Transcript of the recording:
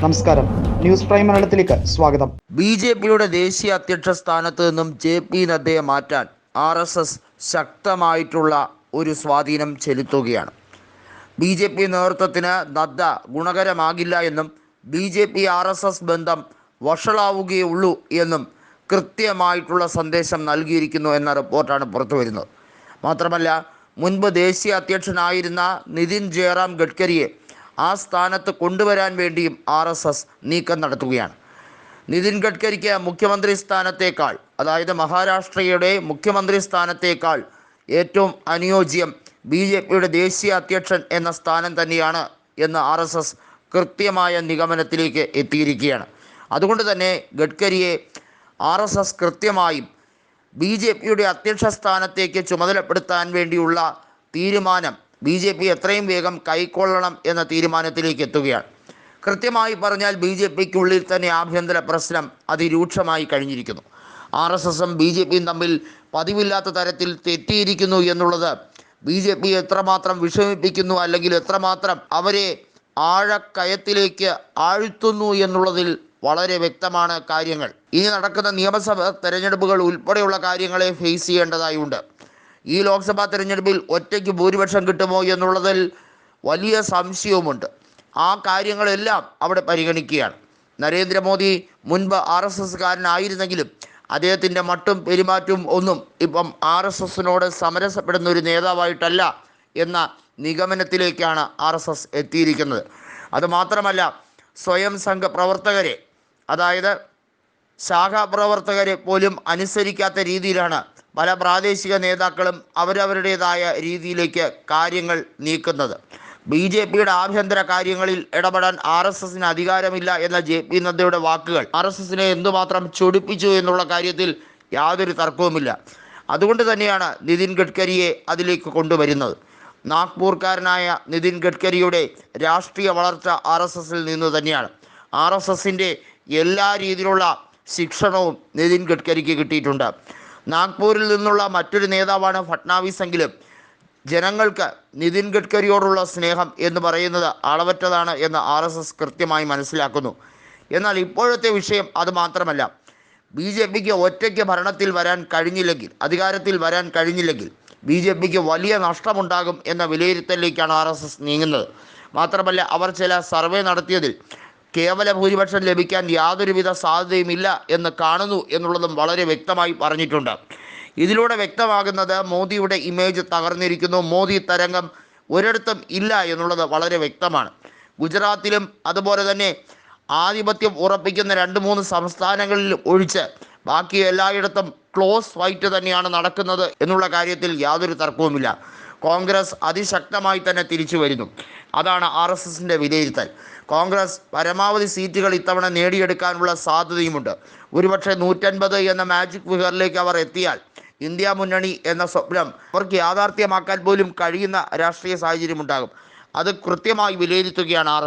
നമസ്കാരം. News prime മലയാളത്തിലേക്ക് സ്വാഗതം. ബി ജെ പിയുടെ ദേശീയ അധ്യക്ഷ സ്ഥാനത്ത് നിന്നും ജെ പി നദ്ദയെ മാറ്റാൻ ആർ എസ് എസ് ശക്തമായിട്ടുള്ള ഒരു സ്വാധീനം ചെലുത്തുകയാണ്. ബി ജെ പി നേതൃത്വത്തിന് നദ്ദ ഗുണകരമാകില്ല എന്നും B J P R S S ബന്ധം വഷളാവുകയുള്ളൂ എന്നും കൃത്യമായിട്ടുള്ള സന്ദേശം നൽകിയിരിക്കുന്നു എന്ന റിപ്പോർട്ടാണ് പുറത്തു വരുന്നത് മാത്രമല്ല മുൻപ് ദേശീയ അധ്യക്ഷനായിരുന്ന നിതിൻ ജയറാം ഗഡ്കരിയെ ആ സ്ഥാനത്ത് കൊണ്ടുവരാൻ വേണ്ടിയും ആർ എസ് എസ് നീക്കം നടത്തുകയാണ്. നിതിൻ ഗഡ്കരിക്ക് മുഖ്യമന്ത്രി സ്ഥാനത്തേക്കാൾ അതായത് മഹാരാഷ്ട്രയുടെ മുഖ്യമന്ത്രി സ്ഥാനത്തേക്കാൾ ഏറ്റവും അനുയോജ്യം ബി ജെ പിയുടെ ദേശീയ അധ്യക്ഷൻ എന്ന സ്ഥാനം തന്നെയാണ് എന്ന് ആർ എസ് എസ് കൃത്യമായ നിഗമനത്തിലേക്ക് എത്തിയിരിക്കുകയാണ്. അതുകൊണ്ട് തന്നെ ഗഡ്കരിയെ ആർ എസ് എസ് കൃത്യമായും ബി ജെ പിയുടെ അധ്യക്ഷ സ്ഥാനത്തേക്ക് ചുമതലപ്പെടുത്താൻ വേണ്ടിയുള്ള തീരുമാനം ബി ജെ പി എത്രയും വേഗം കൈക്കൊള്ളണം എന്ന തീരുമാനത്തിലേക്ക് എത്തുകയാണ്. കൃത്യമായി പറഞ്ഞാൽ ബി ജെ പിക്കുള്ളിൽ തന്നെ ആഭ്യന്തര പ്രശ്നം അതിരൂക്ഷമായി കഴിഞ്ഞിരിക്കുന്നു. ആർ എസ് എസും ബി ജെ പിയും തമ്മിൽ പതിവില്ലാത്ത തരത്തിൽ തെറ്റിയിരിക്കുന്നു എന്നുള്ളത് ബി ജെ പി എത്രമാത്രം വിഷമിപ്പിക്കുന്നു അല്ലെങ്കിൽ എത്രമാത്രം അവരെ ആഴക്കയത്തിലേക്ക് ആഴ്ത്തുന്നു എന്നുള്ളതിൽ വളരെ വ്യക്തമാണ് കാര്യങ്ങൾ. ഇനി നടക്കുന്ന നിയമസഭ തെരഞ്ഞെടുപ്പുകൾ ഉൾപ്പെടെയുള്ള കാര്യങ്ങളെ ഫേസ് ചെയ്യേണ്ടതായുണ്ട്. ഈ ലോക്സഭാ തെരഞ്ഞെടുപ്പിൽ ഒറ്റയ്ക്ക് ഭൂരിപക്ഷം കിട്ടുമോ എന്നുള്ളതിൽ വലിയ സംശയവുമുണ്ട്. ആ കാര്യങ്ങളെല്ലാം അവിടെ പരിഗണിക്കുകയാണ്. നരേന്ദ്രമോദി മുൻപ് ആർ എസ് എസ്കാരനായിരുന്നെങ്കിലും അദ്ദേഹത്തിന്റെ മട്ടും പെരുമാറ്റവും ഒന്നും ഇപ്പം ആർ എസ് എസിനോട് സമരസപ്പെടുന്ന ഒരു നേതാവായിട്ടല്ല എന്ന നിഗമനത്തിലേക്കാണ് ആർ എസ് എസ് എത്തിയിരിക്കുന്നത്. അതുമാത്രമല്ല സ്വയം സംഘ പ്രവർത്തകരെ അതായത് ശാഖാ പ്രവർത്തകരെ പോലും അനുസരിക്കാത്ത രീതിയിലാണ് പല പ്രാദേശിക നേതാക്കളും അവരവരുടേതായ രീതിയിലേക്ക് കാര്യങ്ങൾ നീക്കുന്നത്. ബി ജെ പിയുടെ ആഭ്യന്തര കാര്യങ്ങളിൽ ഇടപെടാൻ ആർ എസ് എസിന് അധികാരമില്ല എന്ന ജെ പി നദ്ദയുടെ വാക്കുകൾ ആർ എസ് എസിനെ എന്തുമാത്രം ചൊടിപ്പിച്ചു എന്നുള്ള കാര്യത്തിൽ യാതൊരു തർക്കവുമില്ല. അതുകൊണ്ട് തന്നെയാണ് നിതിൻ ഗഡ്കരിയെ അതിലേക്ക് കൊണ്ടുവരുന്നത്. നാഗ്പൂർക്കാരനായ നിതിൻ ഗഡ്കരിയുടെ രാഷ്ട്രീയ വളർച്ച ആർ എസ് എസിൽ നിന്ന് തന്നെയാണ്. ആർ എസ് എസിന്റെ എല്ലാ രീതിയിലുള്ള ശിക്ഷണവും നിതിൻ ഗഡ്കരിക്ക് കിട്ടിയിട്ടുണ്ട്. നാഗ്പൂരിൽ നിന്നുള്ള മറ്റൊരു നേതാവാണ് ഫട്നാവിസ് എങ്കിലും ജനങ്ങൾക്ക് നിതിൻ ഗഡ്കരിയോടുള്ള സ്നേഹം എന്ന് പറയുന്നത് അളവറ്റതാണ് എന്ന് ആർ എസ് എസ് കൃത്യമായി മനസ്സിലാക്കുന്നു. എന്നാൽ ഇപ്പോഴത്തെ വിഷയം അത് മാത്രമല്ല. ബി ജെ പിക്ക് ഒറ്റയ്ക്ക് ഭരണത്തിൽ വരാൻ കഴിഞ്ഞില്ലെങ്കിൽ അധികാരത്തിൽ വരാൻ കഴിഞ്ഞില്ലെങ്കിൽ ബി ജെ പിക്ക് വലിയ നഷ്ടമുണ്ടാകും എന്ന വിലയിരുത്തലിലേക്കാണ് ആർ എസ് എസ് നീങ്ങുന്നത്. മാത്രമല്ല അവർ ചില സർവേ നടത്തിയതിൽ കേവല ഭൂരിപക്ഷം ലഭിക്കാൻ യാതൊരുവിധ സാധ്യതയുമില്ല എന്ന് കാണുന്നു എന്നുള്ളതും വളരെ വ്യക്തമായി പറഞ്ഞിട്ടുണ്ട്. ഇതിലൂടെ വ്യക്തമാകുന്നത് മോദിയുടെ ഇമേജ് തകർന്നിരിക്കുന്നു. മോദി തരംഗം ഒരിടത്തും ഇല്ല എന്നുള്ളത് വളരെ വ്യക്തമാണ്. ഗുജറാത്തിലും അതുപോലെ തന്നെ ആധിപത്യം ഉറപ്പിക്കുന്ന രണ്ട് മൂന്ന് സംസ്ഥാനങ്ങളിൽ ഒഴിച്ച് ബാക്കി എല്ലായിടത്തും ക്ലോസ് ഫൈറ്റ് തന്നെയാണ് നടക്കുന്നത് എന്നുള്ള കാര്യത്തിൽ യാതൊരു തർക്കവുമില്ല. കോൺഗ്രസ് അതിശക്തമായി തന്നെ തിരിച്ചു വരുന്നു. അതാണ് ആർ എസ് എസിന്റെ വിലയിരുത്തൽ. കോൺഗ്രസ് പരമാവധി സീറ്റുകൾ ഇത്തവണ നേടിയെടുക്കാനുള്ള സാധ്യതയുമുണ്ട്. ഒരുപക്ഷെ നൂറ്റൻപത് എന്ന മാജിക് ഫിഗറിലേക്ക് അവർ എത്തിയാൽ ഇന്ത്യ മുന്നണി എന്ന സ്വപ്നം അവർക്ക് യാഥാർത്ഥ്യമാക്കാൻ പോലും കഴിയുന്ന രാഷ്ട്രീയ സാഹചര്യം ഉണ്ടാകും അത് കൃത്യമായി വിലയിരുത്തുകയാണ് ആർ